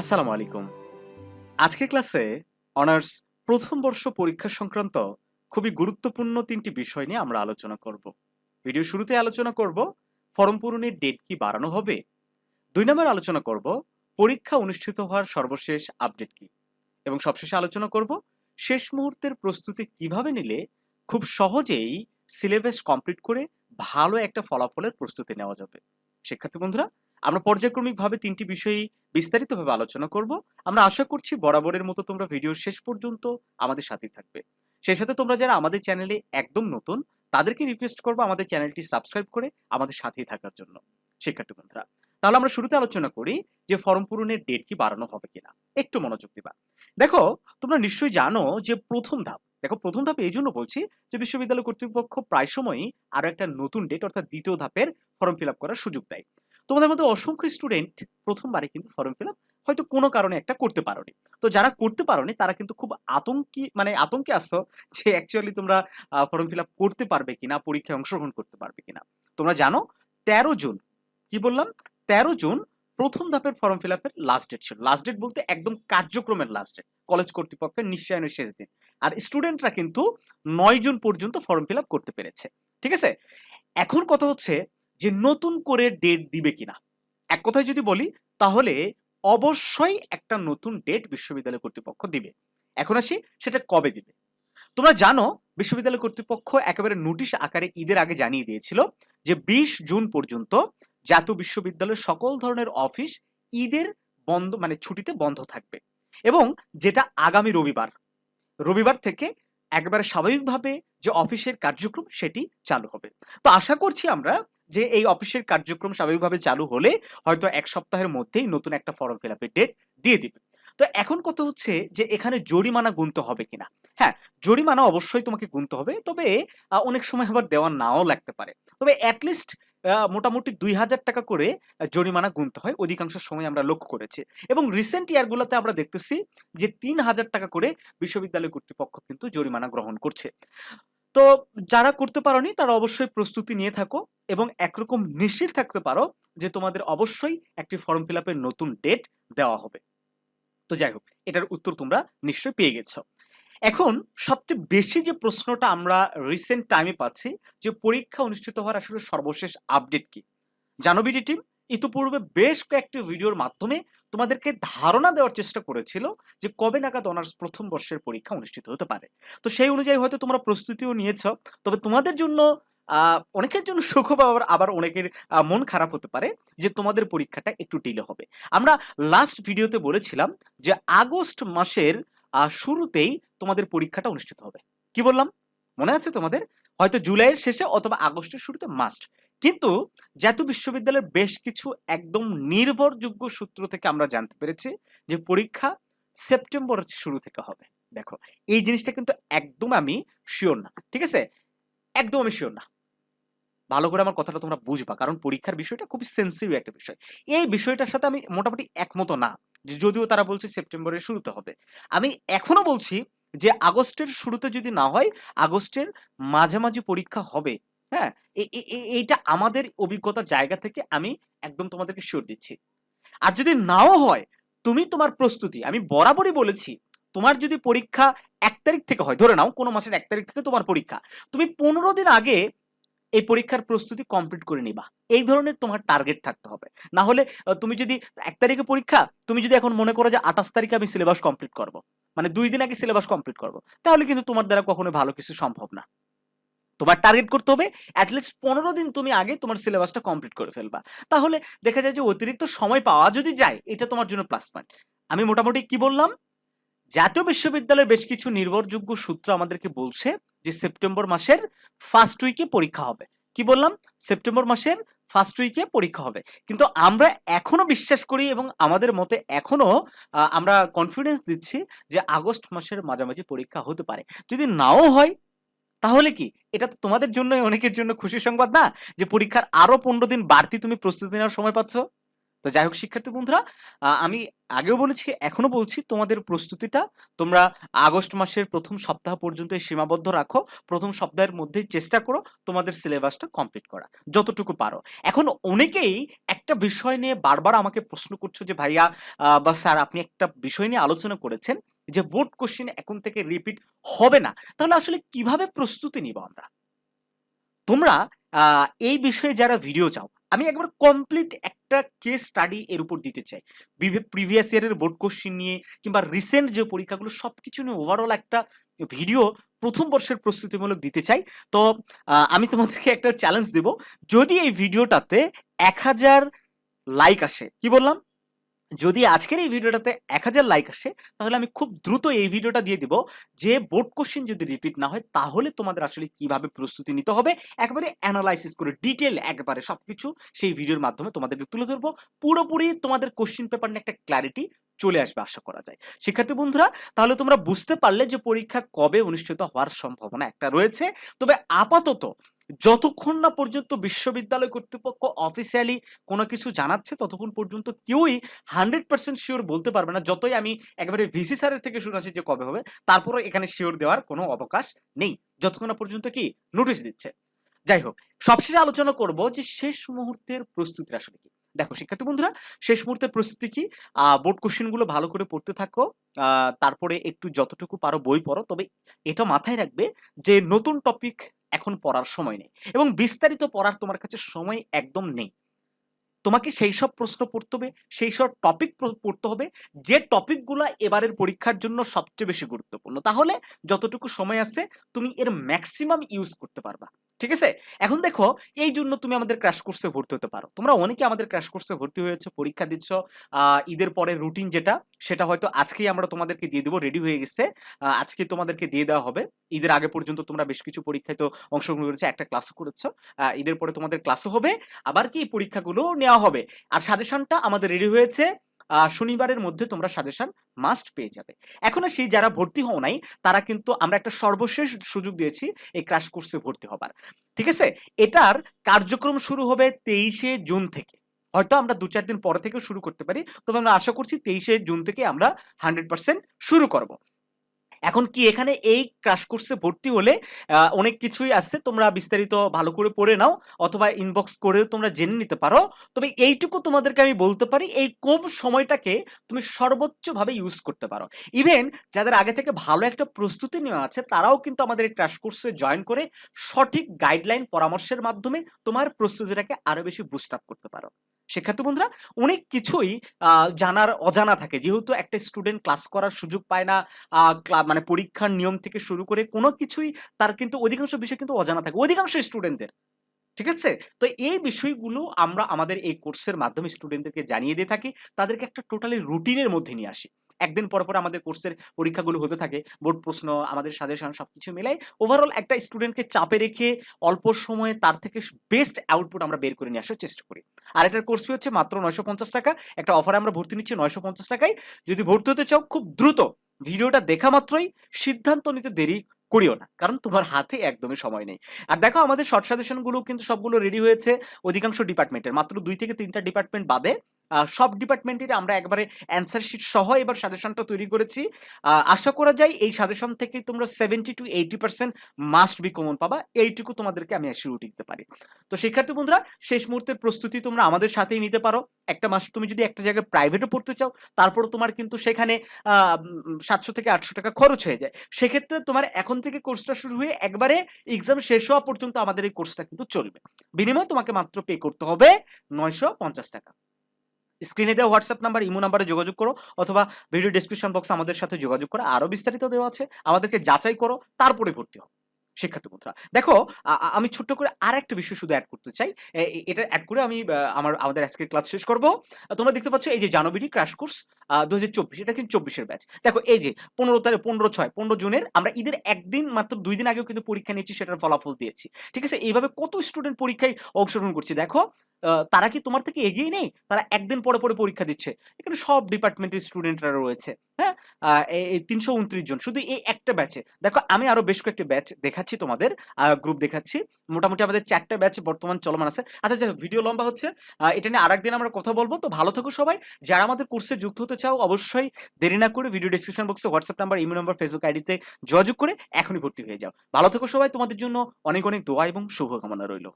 আসসালামু আলাইকুম। আজকের ক্লাসে অনার্স প্রথম বর্ষ পরীক্ষা সংক্রান্ত খুবই গুরুত্বপূর্ণ তিনটি বিষয় নিয়ে আমরা আলোচনা করব। ভিডিও শুরুতে আলোচনা করব, ফর্ম পূরণের ডেট কি বাড়ানো হবে। দুই নম্বর আলোচনা করব, পরীক্ষা অনুষ্ঠিত হওয়ার সর্বশেষ আপডেট কি। এবং সবশেষে আলোচনা করব, শেষ মুহূর্তের প্রস্তুতি কীভাবে নিলে খুব সহজেই সিলেবাস কমপ্লিট করে ভালো একটা ফলাফলের প্রস্তুতি নেওয়া যাবে। শিক্ষার্থী বন্ধুরা আমরা পর্যায়ক্রমিকভাবে তিনটি বিষয়ই বিস্তারিতভাবে আলোচনা করব। আমরা আশা করছি বরাবরের মতো তোমরা ভিডিওর শেষ পর্যন্ত আমাদের সাথেই থাকবে। সেই সাথে তোমরা যারা আমাদের চ্যানেলে একদম নতুন, তাদেরকে রিকোয়েস্ট করব আমাদের চ্যানেলটি সাবস্ক্রাইব করে আমাদের সাথেই থাকার জন্য। শিক্ষার্থী বন্ধুরা, তাহলে আমরা শুরুতে আলোচনা করি যে ফর্ম পূরণের ডেট কি বাড়ানো হবে কিনা। একটু মনোযোগ দিবা। দেখো, তোমরা নিশ্চয়ই জানো যে প্রথম ধাপ, দেখো প্রথম ধাপ এই জন্য বলছি যে বিশ্ববিদ্যালয় কর্তৃপক্ষ প্রায় সময়ই আরও একটা নতুন ডেট অর্থাৎ দ্বিতীয় ধাপের ফর্ম ফিল করার সুযোগ দেয়। তোমাদের মধ্যে অসংখ্য স্টুডেন্ট প্রথমবারে কিন্তু ফর্ম ফিল আপ হয়তো কোনো কারণে একটা করতে পারোনি। তো যারা করতে পারোনি, তারা কিন্তু খুব আতঙ্কি মানে আতঙ্কে আসছো যে অ্যাকচুয়ালি তোমরা ফর্ম ফিল আপ করতে পারবে কিনা, পরীক্ষায় অংশগ্রহণ করতে পারবে কিনা। তোমরা জানো, তেরো জুন, কি বললাম? তেরো জুন প্রথম ধাপের ফর্ম ফিল আপের লাস্ট ডেট ছিল। লাস্ট ডেট বলতে একদম কার্যক্রমের লাস্ট ডেট কলেজ কর্তৃপক্ষের নিশ্চয়নের শেষ দিন। আর স্টুডেন্টরা কিন্তু নয় জুন পর্যন্ত ফর্ম ফিল আপ করতে পেরেছে। ঠিক আছে? এখন কথা হচ্ছে যে নতুন করে ডেট দিবে কিনা। এক কথায় যদি বলি, তাহলে অবশ্যই একটা নতুন ডেট বিশ্ববিদ্যালয় কর্তৃপক্ষ দিবে। এখন আসি, সেটা কবে দিবে? তোমরা জানো, বিশ্ববিদ্যালয় কর্তৃপক্ষ একেবারে নোটিশ আকারে ঈদের আগে জানিয়ে দিয়েছিল যে বিশ জুন পর্যন্ত জাতীয় বিশ্ববিদ্যালয়ের সকল ধরনের অফিস ঈদের বন্ধ মানে ছুটিতে বন্ধ থাকবে। এবং যেটা আগামী রবিবার। রবিবার থেকে একবারে স্বাভাবিকভাবে যে অফিসের কার্যক্রম সেটি চালু হবে। তো আশা করছি আমরা যে এই অফিসের কার্যক্রম স্বাভাবিকভাবে চালু হলে হয়তো এক সপ্তাহের মধ্যেই নতুন একটা ফর্ম ফিল আপের ডেট দিয়ে দিবে। তো এখন কথা হচ্ছে যে এখানে জরিমানা গুনতে হবে কিনা। হ্যাঁ জরিমানা অবশ্যই তোমাকে গুনতে হবে, তবে অনেক সময় আবার দেওয়া নাও লাগতে পারে। তবে অ্যাটলিস্ট মোটামুটি দুই হাজার টাকা করে জরিমানা গুনতে হয়, অধিকাংশ সময় আমরা লক্ষ্য করেছি। এবং রিসেন্ট ইয়ারগুলোতে আমরা দেখতেছি যে তিন হাজার টাকা করে বিশ্ববিদ্যালয় কর্তৃপক্ষ কিন্তু জরিমানা গ্রহণ করছে। তো যারা করতে পারোনি, তারা অবশ্যই প্রস্তুতি নিয়ে থাকো এবং একরকম নিশ্চিত থাকতে পারো যে তোমাদের অবশ্যই একটি ফর্ম ফিল আপের নতুন ডেট দেওয়া হবে। তো যাই হোক, এটার উত্তর তোমরা নিশ্চয়ই পেয়ে গেছো। এখন সবচেয়ে বেশি যে প্রশ্নটা আমরা রিসেন্ট টাইমে পাচ্ছি, যে পরীক্ষা অনুষ্ঠিত হওয়ার আসলে সর্বশেষ আপডেট কি? জানো বিডি টিম ইতিপূর্বে বেশ কয়েকটি ভিডিওর মাধ্যমে তোমাদেরকে ধারণা দেওয়ার চেষ্টা করেছিল যে কবে নাগাদ অনার্স প্রথম বর্ষের পরীক্ষা অনুষ্ঠিত হতে পারে। তো সেই অনুযায়ী হয়তো তোমরা প্রস্তুতিও নিয়েছ, তবে তোমাদের জন্য অনেকের জন্য সুখবর আবার অনেকের মন খারাপ হতে পারে যে তোমাদের পরীক্ষাটা একটু ডিলে হবে। আমরা লাস্ট ভিডিওতে বলেছিলাম যে আগস্ট মাসের শুরুতেই তোমাদের পরীক্ষাটা অনুষ্ঠিত হবে। কি বললাম? মনে আছে তোমাদের? হয়তো জুলাইয়ের শেষে অথবা আগস্টের শুরুতে মাস্ট কিন্তু জাতীয় বিশ্ববিদ্যালয়ের বেশ কিছু একদম নির্ভরযোগ্য সূত্র থেকে আমরা জানতে পেরেছি যে পরীক্ষা সেপ্টেম্বর শুরু থেকে হবে। দেখো, এই জিনিসটা কিন্তু একদম আমি শিওর না, ঠিক আছে? একদম আমি শিওর না। ভালো করে আমার কথাটা তোমরা বুঝবা, কারণ পরীক্ষার বিষয়টা খুবই সেন্সিটিভ একটা বিষয়। এই বিষয়টার সাথে আমি মোটামুটি একমত না, যদিও তারা বলছে সেপ্টেম্বরের শুরুতে হবে। আমি এখনও বলছি যে আগস্টের শুরুতে যদি না হয়, আগস্টের মাঝামাঝি পরীক্ষা হবে। হ্যাঁ? এইটা আমাদের অভিজ্ঞতার জায়গা থেকে আমি একদম তোমাদেরকে শিওর দিচ্ছি। আর যদি নাও হয়, তুমি তোমার প্রস্তুতি, আমি বরাবরই বলেছি, তোমার যদি পরীক্ষা এক তারিখ থেকে হয়, ধরে নাও কোনো মাসের এক তারিখ থেকে তোমার পরীক্ষা, তুমি পনেরো দিন আগে এই পরীক্ষার প্রস্তুতি কমপ্লিট করে নিবা। এই ধরনের তোমার টার্গেট থাকতে হবে। না হলে তুমি যদি এক তারিখে পরীক্ষা, তুমি যদি এখন মনে করো যে আঠাশ তারিখে আমি সিলেবাস কমপ্লিট করব মানে দুই দিন আগে সিলেবাস কমপ্লিট করব, তাহলে কিন্তু তোমার দ্বারা কখনো ভালো কিছু সম্ভব না। তোমার টার্গেট করতে হবে অ্যাটলিস্ট পনেরো দিন তুমি আগে তোমার সিলেবাসটা কমপ্লিট করে ফেলবা। তাহলে দেখা যায় যে অতিরিক্ত সময় পাওয়া যদি যায়, এটা তোমার জন্য প্লাস পয়েন্ট আমি মোটামুটি কি বললাম? জাতীয় বিশ্ববিদ্যালয়ের বেশ কিছু নির্ভরযোগ্য সূত্র আমাদেরকে বলছে যে সেপ্টেম্বর মাসের ফার্স্ট উইকে পরীক্ষা হবে। কি বললাম? সেপ্টেম্বর মাসের ফার্স্ট উইকে পরীক্ষা হবে। কিন্তু আমরা এখনও বিশ্বাস করি এবং আমাদের মতে এখনও আমরা কনফিডেন্স দিচ্ছি যে আগস্ট মাসের মাঝামাঝি পরীক্ষা হতে পারে। যদি নাও হয়, তাহলে কি? এটা তো তোমাদের জন্য অনেকের জন্য খুশি সংবাদ না? যে পরীক্ষার আরও পনেরো দিন বাড়তি তুমি প্রস্তুতি নেওয়ার সময় পাচ্ছ? তো যাই হোক, শিক্ষার্থী বন্ধুরা আমি আগেও বলেছি এখনও বলছি, তোমাদের প্রস্তুতিটা তোমরা আগস্ট মাসের প্রথম সপ্তাহ পর্যন্ত সীমাবদ্ধ রাখো। প্রথম সপ্তাহের মধ্যেই চেষ্টা করো তোমাদের সিলেবাসটা কমপ্লিট করা, যতটুকু পারো। এখন অনেকেই একটা বিষয় নিয়ে বারবার আমাকে প্রশ্ন করছ যে, ভাইয়া বা স্যার, আপনি একটা বিষয় নিয়ে আলোচনা করেছেন যে বোর্ড কোশ্চেন এখন থেকে রিপিট হবে না। তাহলে আসলে কীভাবে প্রস্তুতি নিব আমরা? তোমরা এই বিষয়ে যারা ভিডিও চাও, আমি একবার কমপ্লিট একটা কেস স্টাডি এর উপর দিতে চাই। প্রিভিয়াস ইয়ারের বোর্ড কোশ্চিন নিয়ে কিংবা রিসেন্ট যে পরীক্ষাগুলো সব কিছু নিয়ে ওভারঅল একটা ভিডিও প্রথম বর্ষের প্রস্তুতিমূলক দিতে চাই। তো আমি তোমাদেরকে একটা চ্যালেঞ্জ দেব। যদি এই ভিডিওটাতে এক হাজার লাইক আসে, কি বললাম? যদি আজকের এই ভিডিওটাতে এক হাজার লাইক আসে, তাহলে আমি খুব দ্রুত এই ভিডিওটা দিয়ে দিব যে বোর্ড কোশ্চেন যদি রিপিট না হয়, তাহলে তোমাদের আসলে কীভাবে প্রস্তুতি নিতে হবে? একবারে অ্যানালাইসিস করে ডিটেল একবারে সব কিছু সেই ভিডিওর মাধ্যমে তোমাদেরকে তুলে ধরবো। পুরোপুরি তোমাদের কোশ্চেন পেপার নিয়ে একটা ক্ল্যারিটি চলে আসবে আশা করা যায়। শিক্ষার্থী বন্ধুরা, তাহলে তোমরা বুঝতে পারলে যে পরীক্ষা কবে অনুষ্ঠিত হওয়ার সম্ভাবনা একটা রয়েছে। তবে আপাতত যতক্ষণ না পর্যন্ত বিশ্ববিদ্যালয় কর্তৃপক্ষ অফিসিয়ালি কোনো কিছু জানাচ্ছে, ততক্ষণ পর্যন্ত কেউই হান্ড্রেড পার্সেন্ট শিওর বলতে পারবে না। যতই আমি একেবারে ভিসি স্যারের থেকে শুনেছি যে কবে হবে তারপরে এখানে শিওর দেওয়ার কোনো অবকাশ নেই। যতক্ষণ না পর্যন্ত কি? নোটিশ দিচ্ছে। যাই হোক, সবশেষে আলোচনা করব যে শেষ মুহূর্তের প্রস্তুতি আসলে কি। দেখো, শিক্ষার্থী বন্ধুরা, শেষ মুহূর্তের প্রস্তুতি কি? বোর্ড কোশ্চেনগুলো ভালো করে পড়তে থাকো। তারপরে একটু যতটুকু পারো বই পড়ো। তবে এটা মাথায় রাখবে যে, নতুন টপিক এখন পড়ার সময় নেই এবং বিস্তারিত পড়ার তোমার কাছে সময় একদম নেই। তোমাকে সেই সব প্রশ্ন পড়তে হবে, সেই সব টপিক পড়তে হবে, যে টপিকগুলো এবারের পরীক্ষার জন্য সবচেয়ে বেশি গুরুত্বপূর্ণ। তাহলে যতটুকু সময় আছে, তুমি এর ম্যাক্সিমাম ইউজ করতে পারবা। ঠিক আছে? এখন দেখো, এই জন্য তুমি আমাদের ক্র্যাশ কোর্সে ভর্তি হতে পারো। তোমরা অনেকে আমাদের ক্র্যাশ কোর্সে ভর্তি হয়েছে, পরীক্ষা দিচ্ছ ঈদের পরে রুটিন যেটা, সেটা হয়তো আজকেই আমরা তোমাদেরকে দিয়ে দেবো রেডি হয়ে গেছে। আজকে তোমাদেরকে দিয়ে দেওয়া হবে। ঈদের আগে পর্যন্ত তোমরা বেশ কিছু পরীক্ষায় তো অংশগ্রহণ করেছ, একটা ক্লাসও করেছ। ঈদের পরে তোমাদের ক্লাসও হবে। আবার কি পরীক্ষাগুলো নেওয়া হবে। আর সাজেশনটা আমাদের রেডি হয়েছে। শনিবারের মধ্যে তোমরা সাজেশন মাস্ট পেয়ে যাবে। এখনও সেই যারা ভর্তি হও নাই, তারা কিন্তু আমরা একটা সর্বশেষ সুযোগ দিয়েছি এই ক্রাশ কোর্সে ভর্তি হবার। ঠিক আছে? এটার কার্যক্রম শুরু হবে তেইশে জুন থেকে। হয়তো আমরা দু চার দিন পরে থেকে শুরু করতে পারি, তবে আমরা আশা করছি তেইশে জুন থেকে আমরা হান্ড্রেড পার্সেন্ট শুরু করব। এখন কি এখানে এই ক্রাশ কোর্সে ভর্তি হলে অনেক কিছুই আছে, তোমরা বিস্তারিত ভালো করে পড়ে নাও, অথবা ইনবক্স করেও তোমরা জেনে নিতে পারো। তবে এইটুকু তোমাদেরকে আমি বলতে পারি, এই কম সময়টাকে তুমি সর্বোচ্চভাবে ইউজ করতে পারো। ইভেন যাদের আগে থেকে ভালো একটা প্রস্তুতি নেওয়া আছে, তারাও কিন্তু আমাদের এই ক্রাশ কোর্সে জয়েন করে সঠিক গাইডলাইন পরামর্শের মাধ্যমে তোমার প্রস্তুতিটাকে আরও বেশি বুস্ট আপ করতে পারো। শিক্ষার্থী বন্ধুরা, অনেক কিছুই জানার অজানা থাকে। যেহেতু একটা স্টুডেন্ট ক্লাস করার সুযোগ পায় না মানে পরীক্ষার নিয়ম থেকে শুরু করে কোনো কিছুই তার কিন্তু অধিকাংশ বিষয় কিন্তু অজানা থাকে, অধিকাংশ স্টুডেন্টদের ঠিক আছে? তো এই বিষয়গুলো আমরা আমাদের এই কোর্সের মাধ্যমে স্টুডেন্টদেরকে জানিয়ে দিয়ে থাকি, তাদেরকে একটা টোটালি রুটিনের মধ্যে নিয়ে আসি। একদিন পর পর আমাদের কোর্সের পরীক্ষাগুলো হতে থাকে। বোর্ড প্রশ্ন, আমাদের সাজেশন সব কিছু মিলাই ওভারঅল একটা স্টুডেন্টকে চাপে রেখে অল্প সময়ে তার থেকে বেস্ট আউটপুট আমরা বের করে নিয়ে আসার চেষ্টা করি। আর এটার কোর্স ফি হচ্ছে মাত্র নয়শো পঞ্চাশ টাকা। একটা অফারে আমরা ভর্তি নিচ্ছি নয়শো পঞ্চাশ টাকায়। যদি ভর্তি হতে চাও, খুব দ্রুত ভিডিওটা দেখা মাত্রই, সিদ্ধান্ত নিতে দেরি করিও না, কারণ তোমার হাতে একদমই সময় নেই। আর দেখো, আমাদের শর্ট সাজেশনগুলো কিন্তু সবগুলো রেডি হয়েছে অধিকাংশ ডিপার্টমেন্টের মাত্র দুই থেকে তিনটা ডিপার্টমেন্ট বাদে সব ডিপার্টমেন্টের আমরা একবারে অ্যান্সার শিট সহ এবার সাজেশনটা তৈরি করেছি। আশা করা যায় এই সাজেশন থেকে তোমরা seventy two eighty percent must be common পাবা। এইটুকু তোমাদেরকে আমি অ্যাসিউরিটি দিতে পারি। তো শিক্ষার্থী বন্ধুরা, শেষ মুহূর্তের প্রস্তুতি তোমরা আমাদের সাথেই নিতে পারো। একটা মাস তুমি যদি একটা জায়গায় প্রাইভেটও পড়তে চাও তারপর তোমার কিন্তু সেখানে সাতশো থেকে আটশো টাকা খরচ হয়ে যায়। সেক্ষেত্রে তোমার এখন থেকে কোর্সটা শুরু হয়ে একবারে এক্সাম শেষ হওয়া পর্যন্ত আমাদের এই কোর্সটা কিন্তু চলবে। বিনিময়ে তোমাকে মাত্র পে করতে হবে নয়শো পঞ্চাশ টাকা। স্ক্রিনে দেওয়া হোয়াটসঅ্যাপ নাম্বার, ইমো নাম্বারে যোগাযোগ করো অথবা ভিডিও ডিসক্রিপশন বক্সে আমাদের সাথে যোগাযোগ করো আরও বিস্তারিত দেওয়া আছে। আমাদেরকে যাচাই করো, তারপরে ভর্তি হও। শিক্ষার্থী বন্ধুরা। দেখো আমি ছোট্ট করে আর একটা বিষয় শুধু অ্যাড করতে চাই। এটা অ্যাড করে আমি আমার, আমাদের আজকের ক্লাস শেষ করব। তোমরা দেখতে পাচ্ছ এই যে জানুয়ারি ক্র্যাশ কোর্স দু হাজার চব্বিশ, এটা কিন্তু চব্বিশের ব্যাচ দেখো, এই যে পনেরো তারিখ, পনেরো ছয়, পনেরো জুনের আমরা ঈদের একদিন মাত্র দুই দিন আগেও কিন্তু পরীক্ষা নিয়েছি, সেটার ফলাফল দিয়েছি। ঠিক আছে? এইভাবে কত স্টুডেন্ট পরীক্ষায় অংশগ্রহণ করছে? দেখো তারা কি তোমার থেকে এগিয়ে নেই? তারা একদিন পরে পরে পরীক্ষা দিচ্ছে। এখানে সব ডিপার্টমেন্টের স্টুডেন্টরা রয়েছে। হ্যাঁ? তিনশো উনত্রিশ জন। শুধু এই একটা ব্যাচে দেখো, আমি আরও বেশ কয়েকটি ব্যাচ দেখাচ্ছি তোমাদের গ্রুপ দেখাচ্ছি। মোটামুটি আমাদের চারটা ব্যাচ বর্তমান চলমান আছে। আচ্ছা যাই ভিডিও লম্বা হচ্ছে। এটা নিয়ে আরেকদিন আমরা কথা বলব। তো ভালো থাকো সবাই। যারা আমাদের কোর্সে যুক্ত হতে চাও, অবশ্যই দেরি না করে ভিডিও ডিসক্রিপশন বক্সে WhatsApp number email number Facebook আইডিতে যোগাযোগ করে এখনই ভর্তি হয়ে যাও। ভালো থেকো সবাই। তোমাদের জন্য অনেক অনেক দোয়া এবং শুভকামনা রইল।